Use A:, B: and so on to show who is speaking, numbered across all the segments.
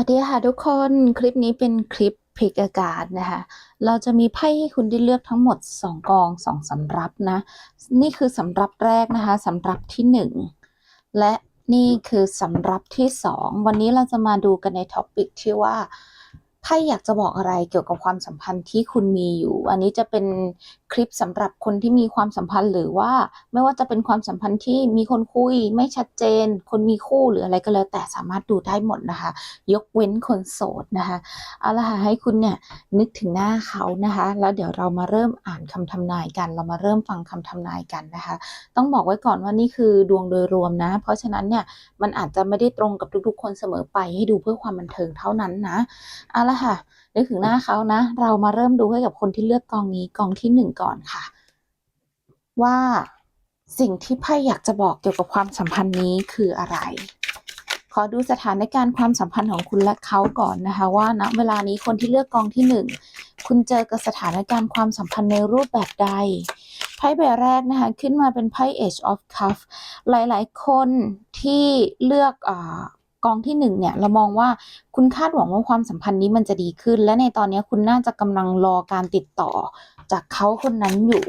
A: วัสดีค่ะทุกคนคลิปนี้เป็นคลิปพลิกอากาศนะคะ เราจะมีไพ่ให้คุณได้เลือกทั้งหมด 2 กอง 2สำรับนะ นี่คือสำรับแรกนะคะสำรับที่ 1 และนี่คือสำรับที่ 2 วันนี้เราจะมาดูกันในท็อปิกที่ว่าไพ่อยากจะบอกอะไรเกี่ยวกับความสัมพันธ์ที่คุณมีอยู่ อันนี้จะเป็น คลิปสำหรับคนที่มีความสัมพันธ์ หรือว่าไม่ว่าจะเป็นความสัมพันธ์ที่มีคนคุยไม่ชัดเจน คนมีคู่หรืออะไรก็แล้ว แต่สามารถดูได้หมดนะคะ ยกเว้นคนโสดนะคะเอาละค่ะให้คุณเนี่ยนึกถึงหน้าเขานะคะ แล้วเดี๋ยวเรามาเริ่มอ่านคำทำนายกัน เรามาเริ่มฟังคำทำนายกันนะคะ ต้องบอกไว้ก่อนว่านี่คือดวงโดยรวมนะ เพราะฉะนั้นเนี่ยมันอาจจะไม่ได้ตรงกับทุกๆ คนเสมอไปให้ดูเพื่อความบันเทิงเท่านั้นนะเอาละค่ะนึกถึงหน้าเขานะ เรามาเริ่มดูให้กับคนที่เลือกกองนี้กองที่หนึ่งก่อนค่ะ ว่าสิ่งที่ไพ่อยากจะบอกเกี่ยวกับความสัมพันธ์นี้คืออะไร ขอดูสถานการณ์ความสัมพันธ์ของคุณและเขาก่อนนะคะ ว่าณเวลานี้คนที่เลือกกองที่หนึ่งคุณเจอกับสถานการณ์ความสัมพันธ์ในรูปแบบใดไพ่ใบแรกนะคะขึ้นมาเป็นไพ่ Age of Cup หลายๆ คนที่เลือกอกองที่หนึ่งเนี่ยเรามองว่าคุณคาดหวังว่าความสัมพันธ์นี้มันจะดีขึ้น และในตอนนี้คุณน่าจะกำลังรอการติดต่อ จากเขาคนนั้นอยู่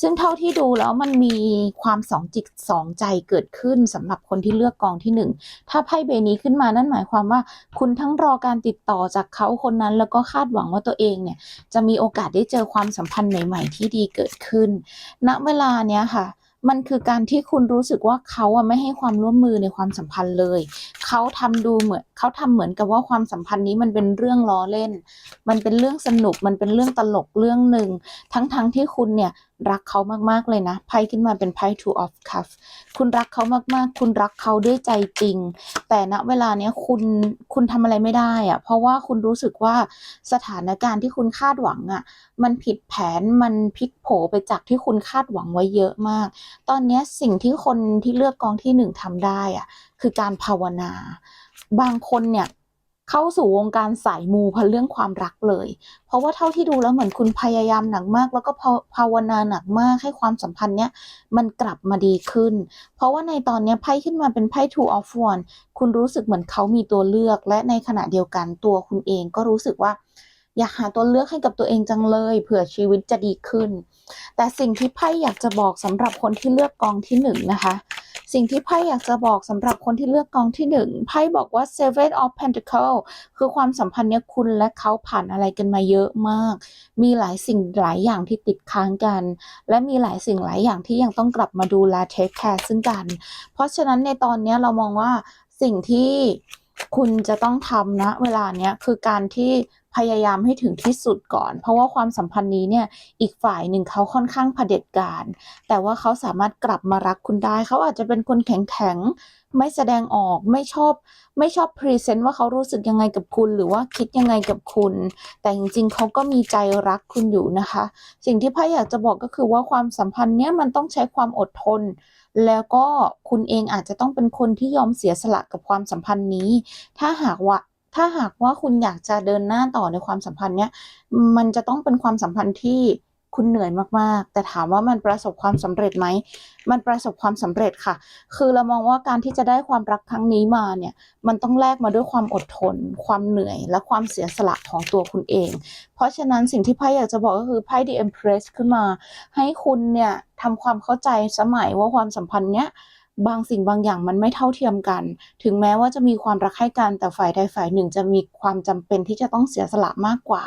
A: ซึ่งเท่าที่ดูแล้วมันมีความสองจิตสองใจเกิดขึ้นสำหรับคนที่เลือกกองที่หนึ่งถ้าไพ่ใบนี้ขึ้นมานั่นหมายความว่า คุณทั้งรอการติดต่อจากเขาคนนั้น แล้วก็คาดหวังว่าตัวเองเนี่ยจะมีโอกาสได้เจอความสัมพันธ์ใหม่ ๆ ที่ดีเกิดขึ้น ณ เวลาเนี้ยค่ะมันคือการที่คุณรู้สึกว่าเขาอะไม่ให้ความร่วมมือในความสัมพันธ์เลย เขาทำดูเหมือนเขาทำเหมือนกับว่าความสัมพันธ์นี้มันเป็นเรื่องล้อเล่น มันเป็นเรื่องสนุก มันเป็นเรื่องตลกเรื่องหนึ่ง ทั้งๆทที่คุณเนี่ยรักเขามากๆเลยนะ ไพ่ขึ้นมาเป็นไพ่ two of cups คุณรักเขามากๆ คุณรักเขาด้วยใจจริง แต่ณเวลาเนี้ยคุณคุณทำอะไรไม่ได้อะเพราะว่าคุณรู้สึกว่าสถานการณ์ที่คุณคาดหวังอะมันผิดแผน มันพลิกโผไปจากที่คุณคาดหวังไว้เยอะมาก ตอนเนี้ยสิ่งที่คนที่เลือกกองที่หนึ่งทำได้อะ คือการภาวนา บางคนเนี่ยเข้าสู่วงการสายมูเพราะเรื่องความรักเลย เพราะว่าเท่าที่ดูแล้วเหมือนคุณพยายามหนักมาก แล้วก็ภาวนาหนักมากให้ความสัมพันธ์เนี้ยมันกลับมาดีขึ้น เพราะว่าในตอนเนี้ยไพ่ขึ้นมาเป็นไพ่ two of one คุณรู้สึกเหมือนเขามีตัวเลือก และในขณะเดียวกันตัวคุณเองก็รู้สึกว่าอยากหาตัวเลือกให้กับตัวเองจังเลยเผื่อชีวิตจะดีขึ้น แต่สิ่งที่ไพ่อยากจะบอกสำหรับคนที่เลือกกองที่หนึ่งนะคะ สิ่งที่ไพ่อยากจะบอกสำหรับคนที่เลือกกองที่หนึ่งไพ่บอกว่า seven of pentacle คือความสัมพันธ์เนี้ยคุณและเขาผ่านอะไรกันมาเยอะมาก มีหลายสิ่งหลายอย่างที่ติดค้างกัน และมีหลายสิ่งหลายอย่างที่ยังต้องกลับมาดูแลเทคแคร์ซึ่งกัน เพราะฉะนั้นในตอนเนี้ยเรามองว่าสิ่งที่ คุณจะต้องทำนะเวลาเนี้ยคือการที่พยายามให้ถึงที่สุดก่อน เพราะว่าความสัมพันธ์นี้เนี่ยอีกฝ่ายหนึ่งเขาค่อนข้างเผด็จการ แต่ว่าเขาสามารถกลับมารักคุณได้ เขาอาจจะเป็นคนแข็งแข็งไม่แสดงออกไม่ชอบไม่ชอบพรีเซนต์ว่าเขารู้สึกยังไงกับคุณ หรือว่าคิดยังไงกับคุณ แต่จริงๆเขาก็มีใจรักคุณอยู่นะคะ สิ่งที่พ่ออยากจะบอกก็คือว่าความสัมพันธ์เนี้ยมันต้องใช้ความอดทน แล้วก็คุณเองอาจจะต้องเป็นคนที่ยอมเสียสละกับความสัมพันธ์นี้ ถ้าหากว่าถ้าหากว่าคุณอยากจะเดินหน้าต่อในความสัมพันธ์เนี้ยมันจะต้องเป็นความสัมพันธ์ที่ คุณเหนื่อยมากๆ แต่ถามว่ามันประสบความสำเร็จไหม มันประสบความสำเร็จค่ะ คือเรามองว่าการที่จะได้ความรักครั้งนี้มาเนี่ย มันต้องแลกมาด้วยความอดทน ความเหนื่อย และความเสียสละของตัวคุณเอง เพราะฉะนั้นสิ่งที่ไพ่อยากจะบอกก็คือไพ่ The Empress ขึ้นมา ให้คุณเนี่ยทำความเข้าใจสมัยว่าความสัมพันธ์เนี้ย บางสิ่งบางอย่างมันไม่เท่าเทียมกัน ถึงแม้ว่าจะมีความรักให้กันแต่ฝ่ายใดฝ่ายหนึ่งจะมีความจำเป็นที่จะต้องเสียสละมากกว่า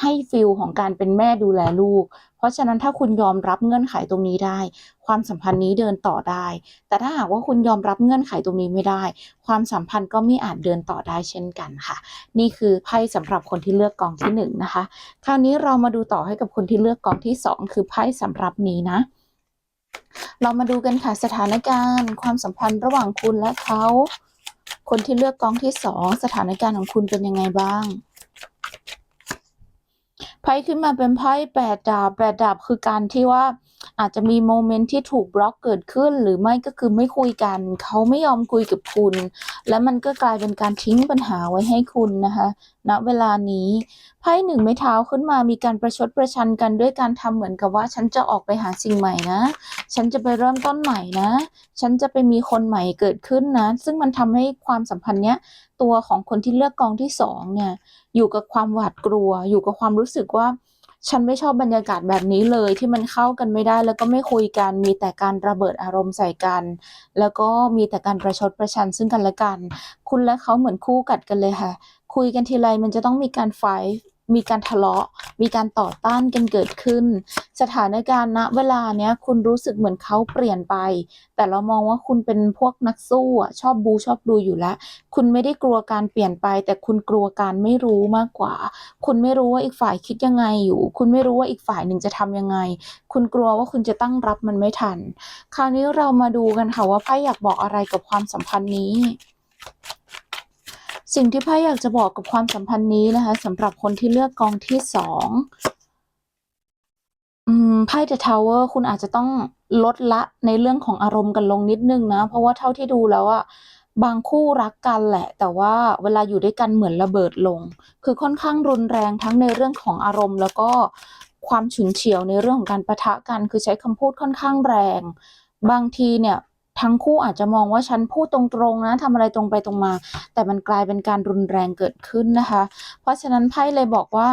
A: ให้ฟิลของการเป็นแม่ดูแลลูก เพราะฉะนั้นถ้าคุณยอมรับเงื่อนไขตรงนี้ได้ ความสัมพันธ์นี้เดินต่อได้ แต่ถ้าหากว่าคุณยอมรับเงื่อนไขตรงนี้ไม่ได้ ความสัมพันธ์ก็ไม่อาจเดินต่อได้เช่นกันค่ะ นี่คือไพ่สำหรับคนที่เลือกกองที่หนึ่งนะคะ คราวนี้เรามาดูต่อให้กับคนที่เลือกกองที่สองคือไพ่สำหรับนี้นะ เรามาดูกันค่ะสถานการณ์ ความสัมพันธ์ระหว่างคุณและเขา คนที่เลือกกองที่สองสถานการณ์ของคุณเป็นยังไงบ้างไพ่ขึ้นมาเป็นไพ่แปดดาบแปดดาบคือการที่ว่า อาจจะมีโมเมนต์ที่ถูกบล็อกเกิดขึ้น หรือไม่ก็คือไม่คุยกัน เขาไม่ยอมคุยกับคุณ และมันก็กลายเป็นการทิ้งปัญหาไว้ให้คุณนะคะณเวลานี้ไพ่หนึ่งไม้เท้าขึ้นมามีการประชดประชันกันด้วยการทำเหมือนกับว่า ฉันจะออกไปหาสิ่งใหม่นะ ฉันจะไปเริ่มต้นใหม่นะ ฉันจะไปมีคนใหม่เกิดขึ้นนะ ซึ่งมันทำให้ความสัมพันธ์เนี้ยตัวของคนที่เลือกกองที่สองเนี่ยอยู่กับความหวาดกลัว อยู่กับความรู้สึกว่า ฉันไม่ชอบบรรยากาศแบบนี้เลยที่มันเข้ากันไม่ได้ แล้วก็ไม่คุยกัน มีแต่การระเบิดอารมณ์ใส่กัน แล้วก็มีแต่การประชดประชันซึ่งกันและกัน คุณและเขาเหมือนคู่กัดกันเลยค่ะ คุยกันทีไรมันจะต้องมีการไฟ มีการทะเลาะ มีการต่อต้านกันเกิดขึ้น สถานการณ์ณเวลาเนี้ยคุณรู้สึกเหมือนเขาเปลี่ยนไป แต่เรามองว่าคุณเป็นพวกนักสู้อะชอบบูชอบดูอยู่แล้ว คุณไม่ได้กลัวการเปลี่ยนไป แต่คุณกลัวการไม่รู้มากกว่า คุณไม่รู้ว่าอีกฝ่ายคิดยังไงอยู่ คุณไม่รู้ว่าอีกฝ่ายหนึ่งจะทำยังไง คุณกลัวว่าคุณจะตั้งรับมันไม่ทัน คราวนี้เรามาดูกันค่ะว่าไพ่อยากบอกอะไรกับความสัมพันธ์นี้ สิ่งที่ไพ่อยากจะบอกกับความสัมพันธ์นี้นะคะสำหรับคนที่เลือกกองที่สองอืมไพ่ The Tower คุณอาจจะต้องลดละในเรื่องของอารมณ์กันลงนิดนึงนะ เพราะว่าเท่าที่ดูแล้วอะบางคู่รักกันแหละ แต่ว่าเวลาอยู่ด้วยกันเหมือนระเบิดลง คือค่อนข้างรุนแรงทั้งในเรื่องของอารมณ์ แล้วก็ความฉุนเฉียวในเรื่องของการปะทะกัน คือใช้คำพูดค่อนข้างแรง บางทีเนี่ย ทั้งคู่อาจจะมองว่าฉันพูดตรงๆนะทำอะไรตรงไปตรงมา แต่มันกลายเป็นการรุนแรงเกิดขึ้นนะคะ เพราะฉะนั้นไพ่เลยบอกว่า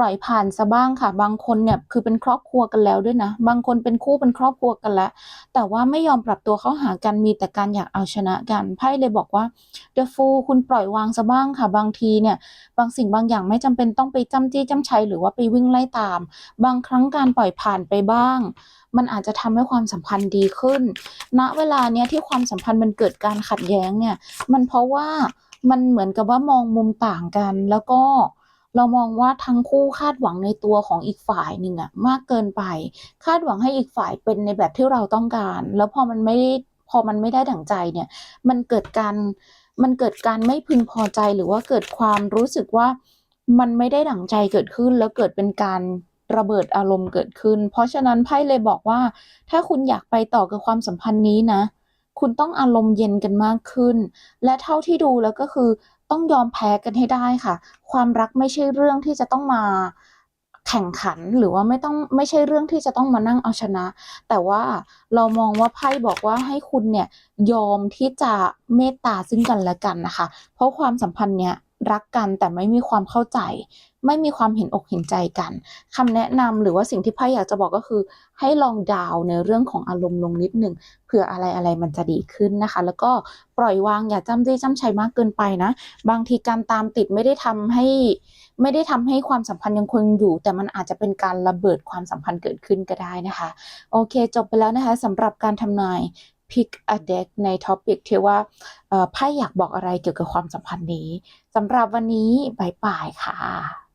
A: ล่อยผ่านซะบ้างค่ะ บางคนเนี่ยคือเป็นครอบครัวกันแล้วด้วยนะ บางคนเป็นคู่เป็นครอบครัวกันแล้ว แต่ว่าไม่ยอมปรับตัวเข้าหากันมีแต่การอยากเอาชนะกันไพ่เลยบอกว่า The Fool คุณปล่อยวางซะบ้างค่ะ บางทีเนี่ยบางสิ่งบางอย่างไม่จำเป็นต้องไปจ้ำจี้จ้ำชัยหรือว่าไปวิ่งไล่ตาม บางครั้งการปล่อยผ่านไปบ้าง มันอาจจะทำให้ความสัมพันธ์ดีขึ้นณเวลาเนี้ยที่ความสัมพันธ์มันเกิดการขัดแย้งเนี่ยมันเพราะว่ามันเหมือนกับว่ามองมุมต่างกันแล้วก็ เรามองว่าทั้งคู่คาดหวังในตัวของอีกฝ่ายหนึ่งอะมากเกินไป คาดหวังให้อีกฝ่ายเป็นในแบบที่เราต้องการ แล้วพอมันไม่พอมันไม่ได้ดั่งใจเนี่ย มันเกิดการมันเกิดการไม่พึงพอใจหรือว่าเกิดความรู้สึกว่ามันไม่ได้ดั่งใจเกิดขึ้น แล้วเกิดเป็นการระเบิดอารมณ์เกิดขึ้น เพราะฉะนั้นไพ่เลยบอกว่า ถ้าคุณอยากไปต่อกับความสัมพันธ์นี้นะ คุณต้องอารมณ์เย็นกันมากขึ้น และเท่าที่ดูแล้วก็คือ ต้องยอมแพ้กันให้ได้ค่ะ ความรักไม่ใช่เรื่องที่จะต้องมาแข่งขันหรือว่าไม่ต้องไม่ใช่เรื่องที่จะต้องมานั่งเอาชนะ แต่ว่าเรามองว่าไพ่บอกว่าให้คุณเนี่ยยอมที่จะเมตตาซึ่งกันและกันนะคะ เพราะความสัมพันธ์เนี้ยรักกันแต่ไม่มีความเข้าใจ ไม่มีความเห็นอกเห็นใจกันคำแนะนำหรือว่าสิ่งที่ไพ่อยากจะบอกก็คือ ให้ลองดาวในเรื่องของอารมณ์ลงนิดหนึ่งเผื่ออะไรอะไรมันจะดีขึ้นนะคะ แล้วก็ปล่อยวางอย่าจ้ำจี้จ้ำชัยมากเกินไปนะ บางทีการตามติดไม่ได้ทำให้ไม่ได้ทำให้ความสัมพันธ์ยังคงอยู่ แต่มันอาจจะเป็นการระเบิดความสัมพันธ์เกิดขึ้นก็ได้นะคะ โอเค จบไปแล้วนะคะสำหรับการทำนาย Pick a deck ในท็อปิกที่ว่าไพ่อยากบอกอะไรเกี่ยวกับความสัมพันธ์นี้สำหรับวันนี้บายบายค่ะ